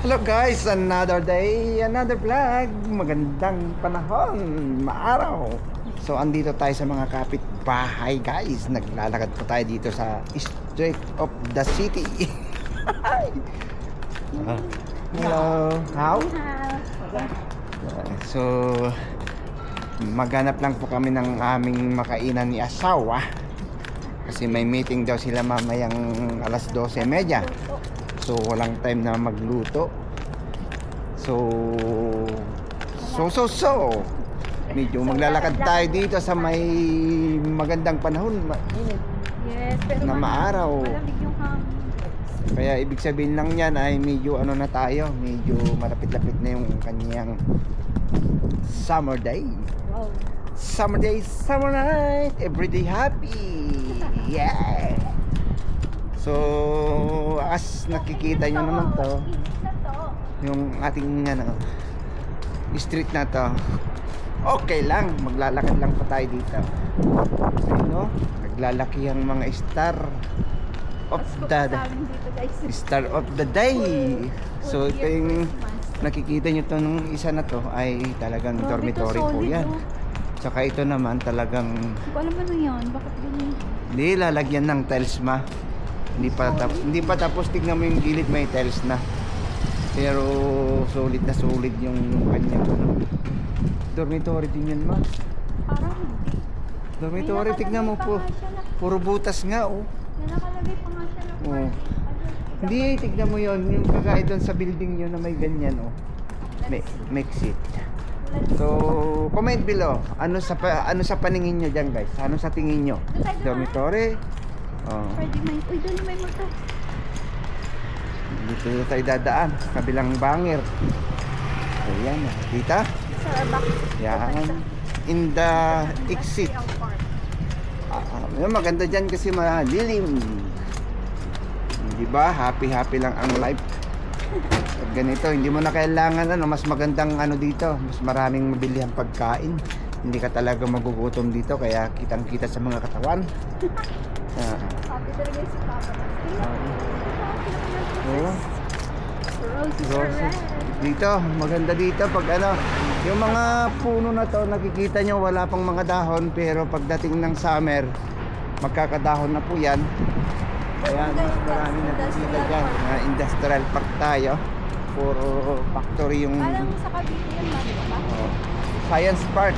Hello guys, another day, another vlog. Magandang panahon, maaraw. So andito tayo sa mga kapitbahay guys. Naglalakad po tayo dito sa street of the city. Hello. How? So maghanap lang po kami ng aming makainan ni asawa. Kasi may meeting daw sila mamayang alas 12.30. So walang time na magluto. So so so so medyo maglalakad tayo dito sa may magandang panahon. Mainit. Yes, pero Na maaraw. Kaya ibig sabihin lang yan ay medyo ano na tayo, medyo malapit-lapit na yung kanyang summer day. Wow. Summer day, summer night, everyday happy. Yeah. So, as nakikita nyo naman to, yung ating ano, street na to, okay lang, maglalakad lang pa tayo dito. Ano? Naglalaki ang mga star of the guys. star of the day. So, ito yung nakikita nyo to nung isa na to ay talagang dormitory po yan. Tsaka ito naman talagang Hindi ko alam ano yan. Bakit ganyan? hindi lalagyan ng tiles ma. Hindi pa tapos hindi pa tapos tignan mo yung gilid may tiles na. Pero solid na solid yung kanyang ano. Dormitory din yan ma. Parang hindi. Dormitory tignan mo po. Puro butas nga oh. Nakalagay pa nga siya ng party. Hindi tignan mo yon yung kagaya doon sa building nyo na may ganyan oh. May, may exit. So, comment below. Ano sa ano sa paningin nyo diyan, guys? Ano sa tingin dumaan. Dormitory? Oh. Pwede may... Uy, doon may multo. Dito na tayo dadaan. sa Kabilang bangir. So, yan. Kita? Sa back. Yan. In the exit. Ah, ah, maganda dyan kasi malilim. Di ba? Happy-happy lang ang life. Pag ganito, hindi mo na kailangan ano, mas magandang ano dito, mas maraming mabilihang pagkain. Hindi ka talaga magugutom dito kaya kitang-kita sa mga katawan. Talaga si Papa. oo. Roses Roses. Dito, maganda dito pag ano, yung mga puno na to, nakikita nyo wala pang mga dahon pero pagdating ng summer, magkakadahon na po yan. Kaya mas marami nakikita dyan. Na industrial park tayo. Puro factory yung Alam mo sa Cavite ba? oh, Science Park.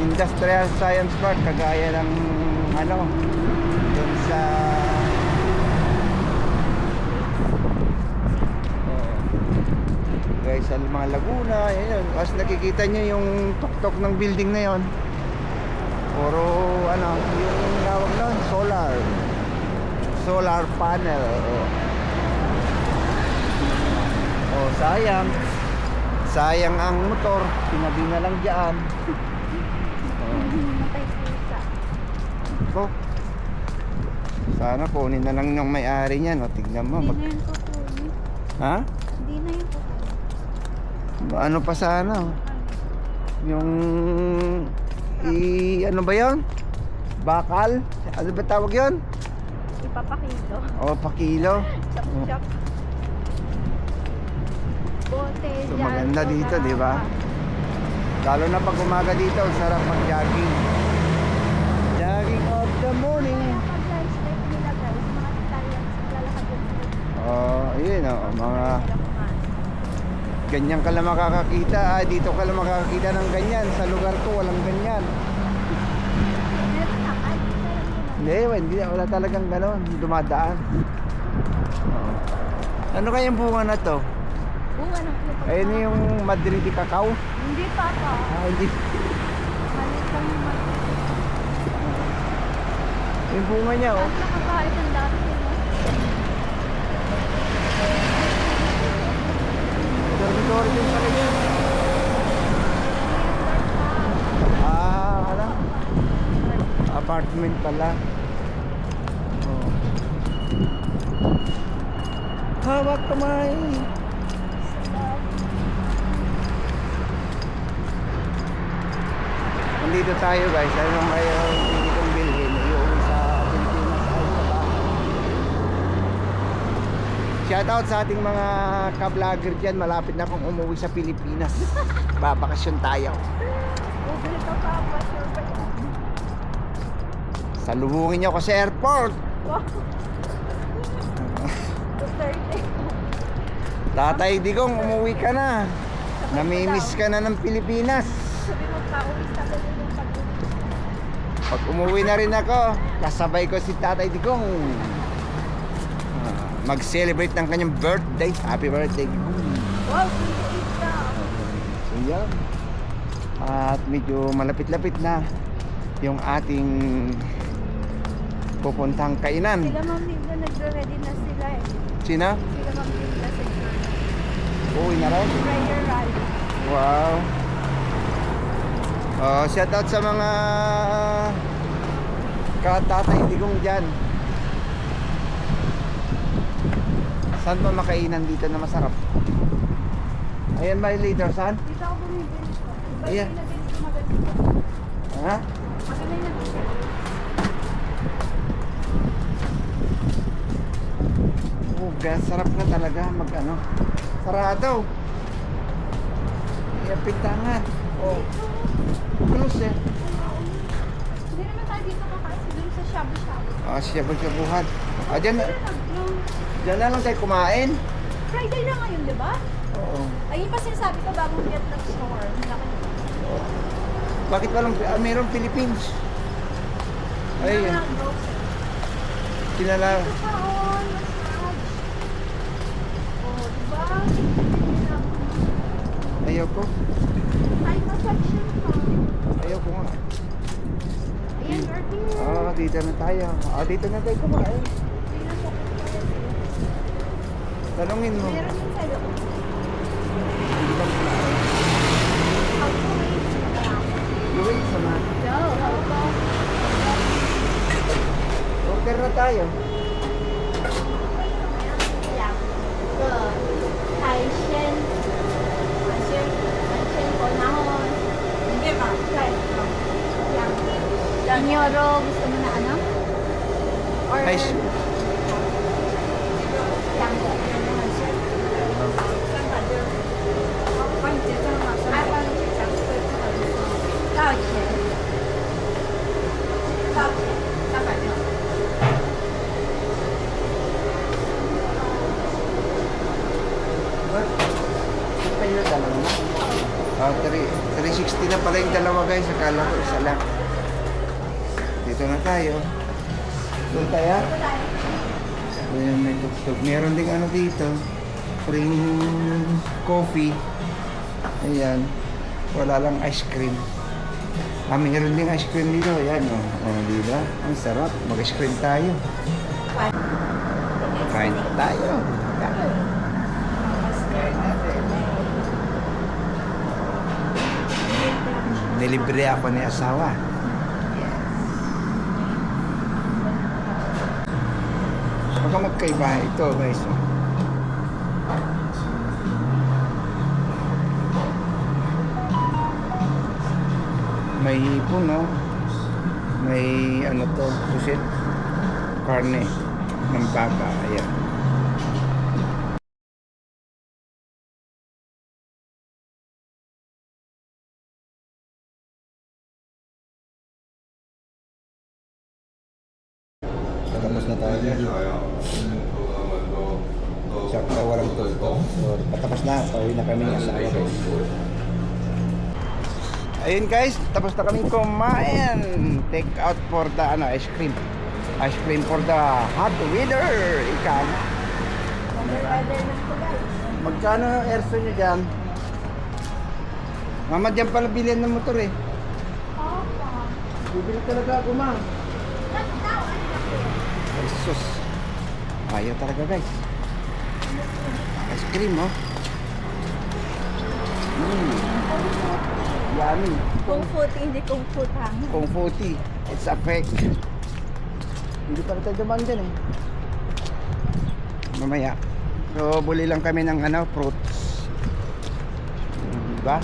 Industrial Science Park kagaya ng ano doon sa oh, sa mga Laguna yan yun kasi nakikita nyo yung tuktok ng building na yon puro ano yung tawag nun solar solar panel oh. oh sayang sayang ang motor sinabi na lang dyan oh. Sana kunin na lang yung may-ari niyan. O, tignan mo. Hindi Mag... na yun kukunin. Ha? Hindi na yun kukunin. Ano pa sana? oh? Yung... I... Ano ba yon? Bakal? Ano ba tawag yon? Ipapakilo. O, pakilo. Chop Oh. chop. Bote, So, maganda dito, di ba? Lalo na pag umaga dito, ang sarap mag-jogging. Jogging of the morning. Kaya pag lunch break nila guys, mga Italians, lalakad yun sa Oh, mga... Ganyan ka lang makakakita. Ah, dito ka lang makakakita ng ganyan. Sa lugar ko, walang ganyan. Hindi, hindi wala talagang gano'n, dumadaan. Ano kayang bunga na to? Oo, ano po pag- Ayun yung Madrid cacao. Hindi pa pa. Ah, hindi. Malit lang yung mag- Yung bunga niya, oh. At nakakahit ang dami Dormitory din. Ah, wala. Apartment pala. Oh. Hawak kamay. Nandito tayo guys. Ano kayo hindi kong bilhin? Yung sa Pilipinas ay pa Shoutout sa ating mga ka-vlogger dyan. Malapit na akong umuwi sa Pilipinas. Babakasyon tayo. Salubungin niyo ako sa airport. Tatay Digong, umuwi ka na. Namimiss ka na ng Pilipinas. Pag umuwi na rin ako, kasabay ko si Tatay Digong. Mag-celebrate ng kanyang birthday. Happy birthday. Wow, 28 na. So yan. At medyo malapit-lapit na yung ating pupuntang kainan. Sila Ma'am Hilda nagre-ready na sila eh. Sina? Sila Ma'am Hilda sa. Uwi na rin. Prayer rally. Wow. Oh, shout out sa mga katatay digong dyan. Saan ba makainan dito na masarap? Ayan ba yung later, saan? Dito ako bumibili. Ayan. Ha? Oh, gas, sarap na talaga mag ano. Sarado. Ayan, pintangan. Oh, close eh. Hindi naman tayo dito kakain doon sa shabu-shabu. Ah, siya magkabuhan. Ah, dyan, nung dyan na lang tayo kumain. Friday na ngayon, di ba? Oo. Ayun pa sinasabi ko bagong Vietnam store. Laki na. Bakit walang, ah, mayroong Philippines? Ay, oh, massage. Oh, di ba? Ayaw ko. Ay, massage siya pa. Ayaw ko nga. Ayan, Dorothy. Ah, dito na tayo. Ah, dito na tayo kumain. Hindi na siya kumain. Tanungin mo. Meron din sa loob. Hindi ba kumain? How? Luwin, about? Order na tayo. Nyoro, gusto mo na ano? Or Hais- 360 na pala yung dalawa guys. Akala ko isa lang. Dito na tayo. Doon tayo. Ayan, may tugtog. Meron ding ano dito. Free coffee. Ayan. Wala lang ice cream. Ah, meron ding ice cream dito. Ayan, oh. Oh, di ba? Ang sarap. Mag-ice cream tayo. Kain tayo. Kain. Nilibre ako ni asawa. Baka magkaiba ito guys. May hipon no? May ano to, pusit. Karne ng baka. Ayan. Patapos na tayo video. Sakto walang tulto. So, patapos na. Pauwi na kami ng asawa guys. Ayun guys, tapos na kami kumain. Take out for the ano, ice cream. Ice cream for the hot weather. Ika na. Weather na po guys Magkano airso nyo dyan? Mama, dyan pala bilhin ng motor eh. Bibili talaga ako ma. Ba't daw? Ano na po? Ay, sus. Ayaw talaga guys. Ice cream oh. Mm. Yummy. Kung food, hindi kung food hang Kung 40. It's a fake. Hindi pa tayo dumaan dyan eh. Mamaya. So, buli lang kami ng ano, fruits. Diba?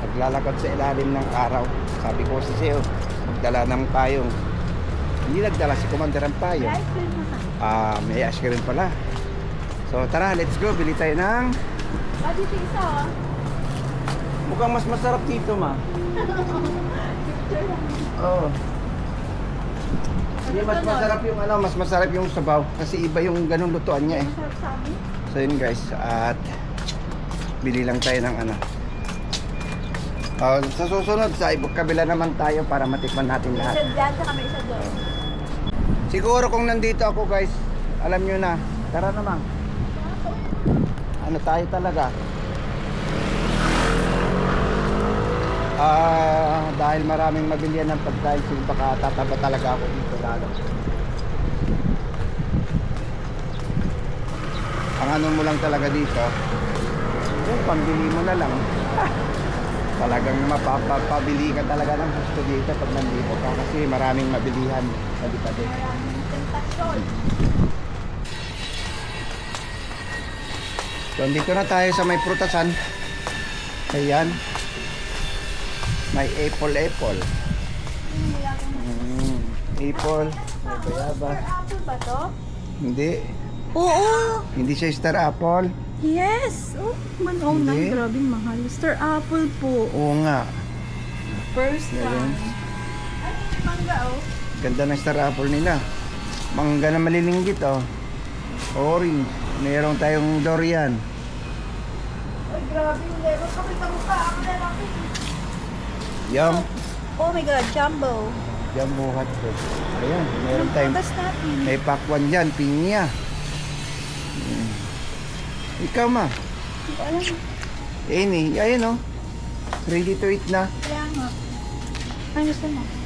Naglalakad sa ilalim ng araw. Sabi ko sa siyo, magdala ng payong. Hindi nagdala si Commander ka Ah, may ice cream pala. So tara, let's go. Bili tayo ng... Dito isa ah. Mukhang mas masarap dito, ma. Oo. Hindi, mas masarap yung ano, mas masarap yung sabaw. Kasi iba yung ganung lutuan niya eh. Sa. So yun guys, at bili lang tayo ng ano. Ah, sa susunod, sa ibang kabila naman tayo para matikman natin Isa lahat. dyan, saka may isa doon. Siguro kung nandito ako guys, alam nyo na. Tara naman. Ano tayo talaga? Ah, dahil maraming mabilihan ng pagkain, so baka tataba talaga ako dito lalo. Ang ano mo lang talaga dito, yung pambili mo na lang. Talagang mapapabili ka talaga ng gusto dito pag nandito ka kasi maraming mabilihan tentasyon. So, dito na tayo sa may prutasan. Ayan. May apple, apple. Mm, apple. May bayabas. Star apple ba to? Hindi. Oo! Hindi siya star apple. Yes! Oh, man, oh, nang grabing mahal. Star apple po. Oo nga. First Ganun. Ganda ng star apple nila. Mangga na malilinggit oh. Orange. Meron tayong durian. Ay, grabe yung level. Pakita mo pa. Ang lalaki. Yum. Oh my God, jumbo. Jumbo hotdog. Ayan. Meron tayong may pakwan dyan. Pinya. Mm. Ikaw ma. Hindi ko alam. Eh, ni. Ayan oh. Ready to eat na. Kaya nga. Ano gusto mo?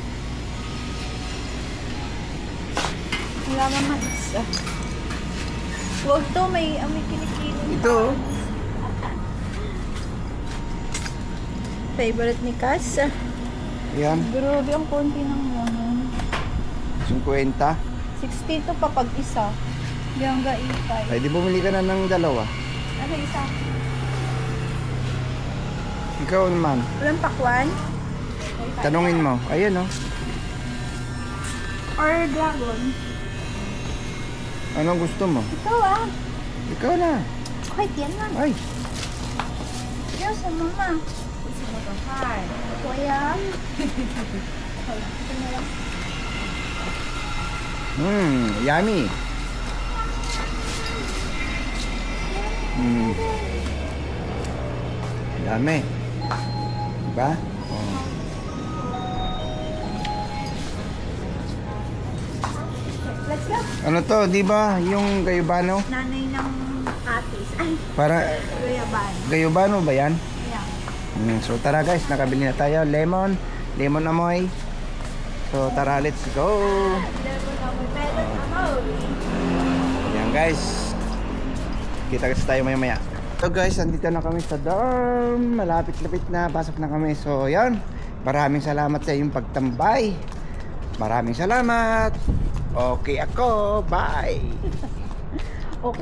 Wala mais. Ah. Huwag to, may amoy kinikili. Ito, oh. Favorite ni Cass. Ah. Ayan. Grabe ang konti ng laman. 50. 60 to pa pag isa. Hangga ipay. Ay, di bumili ka na ng dalawa. Ano isa? Ikaw naman. Walang pakwan? Tanungin mo. Ayan oh. Or dragon? Anong gusto mo? Ito ah. Ikaw na. Kahit yan lang. Ay. Diyos, sa mama. Gusto mo to? Hi. Kuya. Hmm, yummy. Hmm. Dami. Diba? Oh. Let's go. Ano to, di ba? Yung gayubano? Nanay ng atis. Ay, Para guyaban. gayubano ba yan? Ayan. Hmm, so tara guys, nakabili na tayo. Lemon, lemon amoy. So tara, let's go. Melon amoy. Yan guys. Kita kasi tayo maya maya. So guys, andito na kami sa dorm. Malapit-lapit na. Pasok na kami. So yan. Maraming salamat sa iyong pagtambay. Maraming salamat. Okay ako. Bye. Okay.